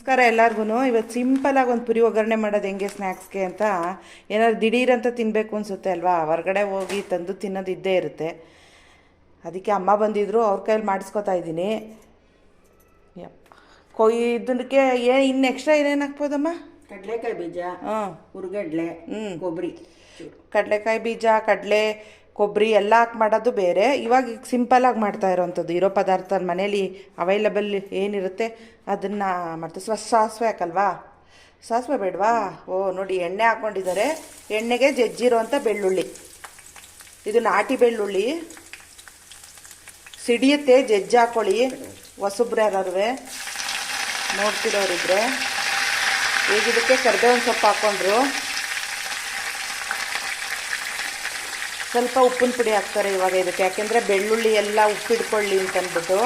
ನಮಸ್ಕಾರ ಎಲ್ಲರಿಗೂ ಇವತ್ತು ಸಿಂಪಲಾಗಿ ಒಂದು ಪುರಿ ಒಗ್ಗರಣೆ ಮಾಡೋದು ಹೆಂಗೆ ಸ್ನ್ಯಾಕ್ಸ್ಗೆ ಅಂತ ಏನಾದ್ರು ದಿಢೀರಂತ ತಿನ್ನಬೇಕು ಅನಿಸುತ್ತೆ ಅಲ್ವಾ? ಹೊರಗಡೆ ಹೋಗಿ ತಂದು ತಿನ್ನೋದು ಇದ್ದೇ ಇರುತ್ತೆ. ಅದಕ್ಕೆ ಅಮ್ಮ ಬಂದಿದ್ರು ಅವ್ರ ಕೈಯಲ್ಲಿ ಮಾಡಿಸ್ಕೊತಾ ಇದ್ದೀನಿ. ಕೊಯ್ ಇದಕ್ಕೆ ಏ ಇನ್ನು ಎಕ್ಸ್ಟ್ರಾ ಏನೇನು ಹಾಕ್ಬೋದಮ್ಮ? ಕಡಲೆಕಾಯಿ ಬೀಜ ಹಾಂ. ಹುರ್ಗಡ್ಲೆ ಹ್ಞೂ ಕೊಬ್ಬರಿ ಕಡಲೆಕಾಯಿ ಬೀಜ ಕಡಲೆ ಕೊಬ್ಬರಿ ಎಲ್ಲ ಹಾಕಿ ಮಾಡೋದು ಬೇರೆ. ಇವಾಗ ಈಗ ಸಿಂಪಲಾಗಿ ಮಾಡ್ತಾ ಇರೋವಂಥದ್ದು ಇರೋ ಪದಾರ್ಥ ಮನೇಲಿ ಅವೈಲಬಲ್ ಏನಿರುತ್ತೆ ಅದನ್ನು ಮಾಡ್ತೀವಿ ಸ್ವ ಸಾಸಿವೆ ಹಾಕಲ್ವಾ? ಸಾಸಿವೆ ಬೇಡವಾ? ಓ, ನೋಡಿ ಎಣ್ಣೆ ಹಾಕ್ಕೊಂಡಿದ್ದಾರೆ ಎಣ್ಣೆಗೆ ಜಜ್ಜಿರೋಂಥ ಬೆಳ್ಳುಳ್ಳಿ. ಇದು ನಾಟಿ ಬೆಳ್ಳುಳ್ಳಿ. ಸಿಡಿಯುತ್ತೆ, ಜಜ್ಜಿ ಹಾಕ್ಕೊಳ್ಳಿ ಹೊಸಬ್ರು ಯಾರೇ ನೋಡ್ತಿರೋರಿದ್ರೆ. ಈಗ ಇದಕ್ಕೆ ಕರ್ಬೇವಿನ ಸೊಪ್ಪು ಹಾಕ್ಕೊಂಡ್ರು ಸ್ವಲ್ಪ ಉಪ್ಪಿನ ಪುಡಿ ಹಾಕ್ತಾರೆ ಇವಾಗ ಇದಕ್ಕೆ. ಯಾಕೆಂದರೆ ಬೆಳ್ಳುಳ್ಳಿ ಎಲ್ಲ ಉಪ್ಪಿಡ್ಕೊಳ್ಳಿ ಅಂತಂದ್ಬಿಟ್ಟು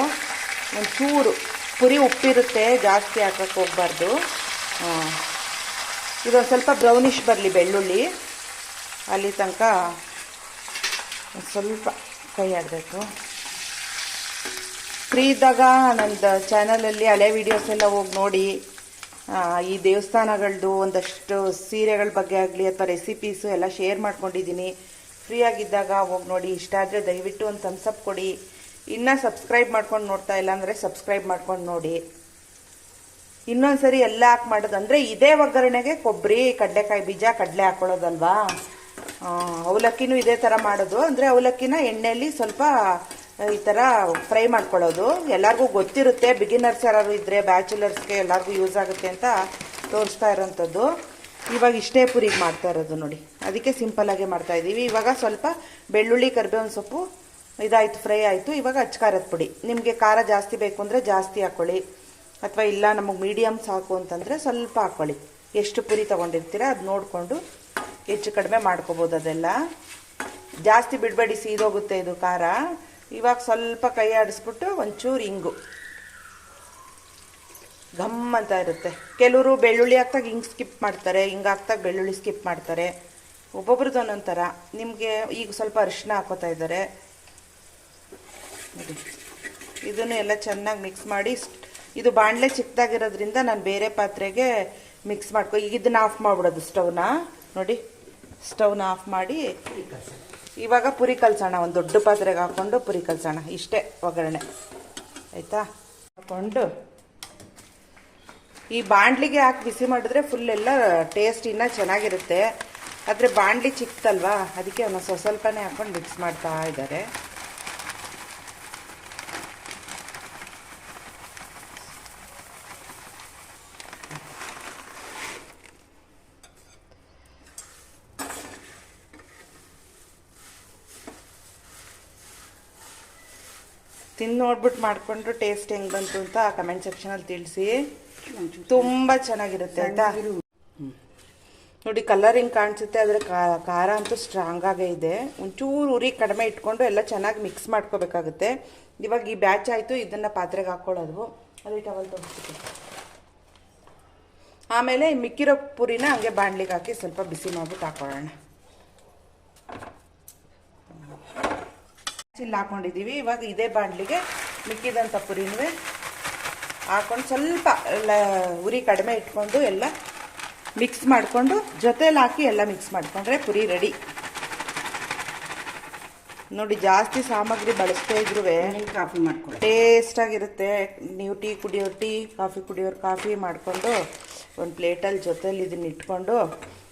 ಒಂಚೂರು ಪುರಿ ಉಪ್ಪಿರುತ್ತೆ, ಜಾಸ್ತಿ ಹಾಕಕ್ಕೆ ಹೋಗ್ಬಾರ್ದು. ಹಾಂ. ಇದೊಂದು ಸ್ವಲ್ಪ ಬ್ರೌನಿಷ್ ಬರಲಿ ಬೆಳ್ಳುಳ್ಳಿ. ಅಲ್ಲಿ ತನಕ ಸ್ವಲ್ಪ ಕೈ ಆಡಬೇಕು. ಫ್ರೀ ಇದ್ದಾಗ ನಂದು ಚಾನಲಲ್ಲಿ ಹಳೆ ವೀಡಿಯೋಸ್ ಎಲ್ಲ ಹೋಗಿ ನೋಡಿ. ಈ ದೇವಸ್ಥಾನಗಳದ್ದು ಒಂದಷ್ಟು ಸೀರೆಗಳ ಬಗ್ಗೆ ಆಗಲಿ ಅಥವಾ ರೆಸಿಪೀಸು ಎಲ್ಲ ಶೇರ್ ಮಾಡ್ಕೊಂಡಿದ್ದೀನಿ. ಫ್ರೀ ಆಗಿದ್ದಾಗ ಹೋಗಿ ನೋಡಿ, ಇಷ್ಟ ಆದರೆ ದಯವಿಟ್ಟು ಒಂದು ಥಮ್ಸಪ್ ಕೊಡಿ. ಇನ್ನೂ ಸಬ್ಸ್ಕ್ರೈಬ್ ಮಾಡ್ಕೊಂಡು ನೋಡ್ತಾ ಇಲ್ಲ ಅಂದರೆ ಸಬ್ಸ್ಕ್ರೈಬ್ ಮಾಡ್ಕೊಂಡು ನೋಡಿ. ಇನ್ನೊಂದ್ಸರಿ ಎಲ್ಲ ಹಾಕಿ ಮಾಡೋದು ಅಂದರೆ ಇದೇ ಒಗ್ಗರಣೆಗೆ ಕೊಬ್ಬರಿ ಕಡಲೆಕಾಯಿ ಬೀಜ, ಕಡಲೆ ಹಾಕೊಳ್ಳೋದಲ್ವಾ? ಅವಲಕ್ಕಿನೂ ಇದೇ ಥರ ಮಾಡೋದು. ಅಂದರೆ ಅವಲಕ್ಕಿನ ಎಣ್ಣೆಯಲ್ಲಿ ಸ್ವಲ್ಪ ಈ ಥರ ಫ್ರೈ ಮಾಡ್ಕೊಳ್ಳೋದು. ಎಲ್ಲರಿಗೂ ಗೊತ್ತಿರುತ್ತೆ ಬಿಗಿನರ್ಸ್ ಯಾರು ಇದ್ದರೆ ಬ್ಯಾಚುಲರ್ಸ್ಗೆ ಎಲ್ಲರಿಗೂ ಯೂಸ್ ಆಗುತ್ತೆ ಅಂತ ತೋರಿಸ್ತಾ ಇರೋಂಥದ್ದು. ಇವಾಗ ಇಷ್ಟೇ ಪುರಿಗೆ ಮಾಡ್ತಾ ಇರೋದು ನೋಡಿ. ಅದಕ್ಕೆ ಸಿಂಪಲ್ಲಾಗೆ ಮಾಡ್ತಾ ಇದ್ದೀವಿ ಇವಾಗ ಸ್ವಲ್ಪ ಬೆಳ್ಳುಳ್ಳಿ, ಕರಿಬೇವಿನ ಸೊಪ್ಪು ಇದಾಯಿತು ಫ್ರೈ ಆಯಿತು. ಇವಾಗ ಅಚ್ಕಾರದ ಪುಡಿ. ನಿಮಗೆ ಖಾರ ಜಾಸ್ತಿ ಬೇಕು ಅಂದರೆ ಜಾಸ್ತಿ ಹಾಕ್ಕೊಳ್ಳಿ ಅಥವಾ ಇಲ್ಲ ನಮಗೆ ಮೀಡಿಯಮ್ ಸಾಕು ಅಂತಂದರೆ ಸ್ವಲ್ಪ ಹಾಕ್ಕೊಳ್ಳಿ ಎಷ್ಟು ಪುರಿ ತೊಗೊಂಡಿರ್ತೀರ ಅದು ನೋಡಿಕೊಂಡು ಹೆಚ್ಚು ಕಡಿಮೆ ಮಾಡ್ಕೋಬೋದು ಅದೆಲ್ಲ. ಜಾಸ್ತಿ ಬಿಡಬೇಡಿ, ಸೀದೋಗುತ್ತೆ ಇದು ಖಾರ. ಇವಾಗ ಸ್ವಲ್ಪ ಕೈ ಆಡಿಸ್ಬಿಟ್ಟು ಒಂಚೂರು ಹಿಂಗು ಘಮ್ ಅಂತ ಇರುತ್ತೆ. ಕೆಲವರು ಬೆಳ್ಳುಳ್ಳಿ ಹಾಕ್ದಾಗ ಹಿಂಗೆ ಸ್ಕಿಪ್ ಮಾಡ್ತಾರೆ ಹಿಂಗೆ ಹಾಕ್ದಾಗ ಬೆಳ್ಳುಳ್ಳಿ ಸ್ಕಿಪ್ ಮಾಡ್ತಾರೆ. ಒಬ್ಬೊಬ್ರದ್ದು ಒಂದೊಂದು ಥರ ನಿಮಗೆ ಈಗ ಸ್ವಲ್ಪ ಅರಿಶಿನ ಹಾಕೋತಾ ಇದ್ದಾರೆ. ಇದನ್ನು ಎಲ್ಲ ಚೆನ್ನಾಗಿ ಮಿಕ್ಸ್ ಮಾಡಿ ಇದು ಬಾಣಲೆ ಚಿಕ್ಕದಾಗಿರೋದ್ರಿಂದ ನಾನು ಬೇರೆ ಪಾತ್ರೆಗೆ ಮಿಕ್ಸ್ ಮಾಡ್ಕೊ ಈಗ ಇದನ್ನ ಆಫ್ ಮಾಡ್ಬಿಡೋದು ಸ್ಟವ್ನ ನೋಡಿ. ಸ್ಟವ್ನ ಆಫ್ ಮಾಡಿ ಇವಾಗ ಪುರಿ ಕಲ್ಸೋಣ. ಒಂದು ದೊಡ್ಡ ಪಾತ್ರೆಗೆ ಹಾಕ್ಕೊಂಡು ಪುರಿ ಕಲ್ಸೋಣ. ಇಷ್ಟೇ ಒಗ್ಗರಣೆ. ಆಯಿತಾ? ಹಾಕ್ಕೊಂಡು ಈ ಬಾಂಡ್ಲಿಗೆ ಹಾಕಿ ಬಿಸಿ ಮಾಡಿದ್ರೆ ಫುಲ್ ಎಲ್ಲ ಟೇಸ್ಟ್ ಇನ್ನೂ ಚೆನ್ನಾಗಿರುತ್ತೆ. ಆದರೆ ಬಾಂಡ್ಲಿ ಚಿಕ್ಕದಲ್ವಾ ಅದಕ್ಕೆ ಅವನು ಸ್ವಲ್ಪ ಸ್ವಲ್ಪನೇ ಹಾಕೊಂಡು ಮಿಕ್ಸ್ ಮಾಡ್ತಾ ಇದ್ದಾರೆ. ತಿಂದು ನೋಡ್ಬಿಟ್ಟು ಮಾಡಿಕೊಂಡು ಟೇಸ್ಟ್ ಹೆಂಗೆ ಬಂತು ಅಂತ ಕಮೆಂಟ್ ಸೆಕ್ಷನಲ್ಲಿ ತಿಳಿಸಿ. ತುಂಬ ಚೆನ್ನಾಗಿರುತ್ತೆ ಆಯ್ತಾ? ನೋಡಿ ಕಲರಿಂಗ್ ಕಾಣಿಸುತ್ತೆ, ಆದರೆ ಖಾರ ಅಂತೂ ಸ್ಟ್ರಾಂಗ್ ಆಗೇ ಇದೆ. ಒಂಚೂರು ಉರಿ ಕಡಿಮೆ ಇಟ್ಕೊಂಡು ಎಲ್ಲ ಚೆನ್ನಾಗಿ ಮಿಕ್ಸ್ ಮಾಡ್ಕೋಬೇಕಾಗುತ್ತೆ. ಇವಾಗ ಈ ಬ್ಯಾಚ್ ಆಯಿತು, ಇದನ್ನು ಪಾತ್ರೆಗೆ ಹಾಕ್ಕೊಳ್ಳೋದು. ಅದೇ ಟವಲ್ ತೊಗೊಳ್ತೀನಿ ಆಮೇಲೆ ಮಿಕ್ಕಿರೋ ಪುರಿನ ಹಂಗೆ ಬಾಣ್ಲಿಗೆ ಹಾಕಿ ಸ್ವಲ್ಪ ಬಿಸಿ ಮಾಡ್ಬಿಟ್ಟು ಹಾಕೊಳ್ಳೋಣ. ಇಲ್ಲಿ ಹಾಕ್ಕೊಂಡಿದ್ದೀವಿ ಇವಾಗ ಇದೇ ಬಾಣಲಿಗೆ ಮಿಕ್ಕಿದಂಥ ಪುರಿನೂ ಹಾಕೊಂಡು ಸ್ವಲ್ಪ ಎಲ್ಲ ಉರಿ ಕಡಿಮೆ ಇಟ್ಕೊಂಡು ಎಲ್ಲ ಮಿಕ್ಸ್ ಮಾಡಿಕೊಂಡು ಜೊತೆಲಿ ಹಾಕಿ ಎಲ್ಲ ಮಿಕ್ಸ್ ಮಾಡಿಕೊಂಡ್ರೆ ಪುರಿ ರೆಡಿ ನೋಡಿ ಜಾಸ್ತಿ ಸಾಮಗ್ರಿ ಬಳಸ್ತಾ ಇದ್ರು ಕಾಫಿ ಮಾಡ್ಕೊಂಡು ಟೇಸ್ಟ್ ಆಗಿರುತ್ತೆ. ನೀವು ಟೀ ಕುಡಿಯೋರು ಟೀ ಕಾಫಿ ಕುಡಿಯೋರು ಕಾಫಿ ಮಾಡಿಕೊಂಡು ಒಂದು ಪ್ಲೇಟಲ್ಲಿ ಜೊತೆಲಿ ಇದನ್ನ ಇಟ್ಕೊಂಡು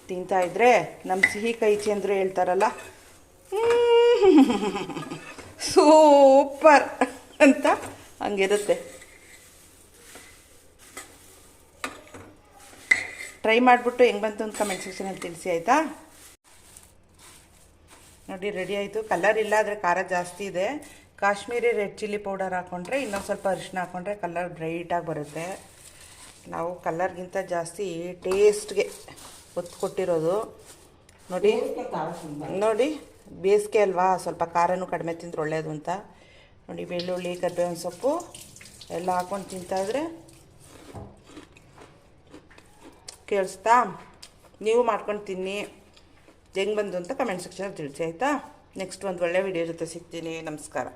ತಿಂತಾ ಇದ್ರೆ ನಮ್ಮ ಸಿಹಿ ಕೈ ಚಂದ್ರು ಹೇಳ್ತಾರಲ್ಲ? ಸೂಪರ್ ಅಂತ ಹಂಗಿರುತ್ತೆ. ಟ್ರೈ ಮಾಡಿಬಿಟ್ಟು ಹೆಂಗೆ ಬಂತು ಅಂತ ಕಮೆಂಟ್ ಸೆಕ್ಷನಲ್ಲಿ ತಿಳಿಸಿ, ಆಯಿತಾ? ನೋಡಿ ರೆಡಿ ಆಯಿತು. ಕಲರ್ ಇಲ್ಲ, ಆದರೆ ಖಾರ ಜಾಸ್ತಿ ಇದೆ. ಕಾಶ್ಮೀರಿ ರೆಡ್ ಚಿಲ್ಲಿ ಪೌಡರ್ ಹಾಕ್ಕೊಂಡ್ರೆ ಇನ್ನೊಂದು ಸ್ವಲ್ಪ ಅರಿಶಿನ ಹಾಕ್ಕೊಂಡ್ರೆ ಕಲರ್ ಬ್ರೈಟಾಗಿ ಬರುತ್ತೆ. ನಾವು ಕಲರ್ಗಿಂತ ಜಾಸ್ತಿ ಟೇಸ್ಟ್ಗೆ ಒತ್ತು ಕೊಟ್ಟಿರೋದು. ನೋಡಿ ನೋಡಿ, ಬೇಸಿಗೆ ಅಲ್ವಾ? ಸ್ವಲ್ಪ ಖಾರನೂ ಕಡಿಮೆ ತಿಂದ್ರೆ ಒಳ್ಳೆಯದು ಅಂತ. ನೋಡಿ, ಬೆಳ್ಳುಳ್ಳಿ, ಕರ್ಬೇವಿನ ಸೊಪ್ಪು ಎಲ್ಲ ಹಾಕ್ಕೊಂಡು ತಿಂತಾಯಿದ್ರೆ ಕೇಳಿಸ್ತಾ? ನೀವು ಮಾಡ್ಕೊಂಡು ತಿನ್ನಿ ಹೆಂಗೆ ಬಂದು ಅಂತ ಕಮೆಂಟ್ ಸೆಕ್ಷನಲ್ಲಿ ತಿಳಿಸಿ, ಆಯಿತಾ? ನೆಕ್ಸ್ಟ್ ಒಂದು ಒಳ್ಳೆ ವಿಡಿಯೋ ಜೊತೆ ಸಿಗ್ತೀನಿ. ನಮಸ್ಕಾರ.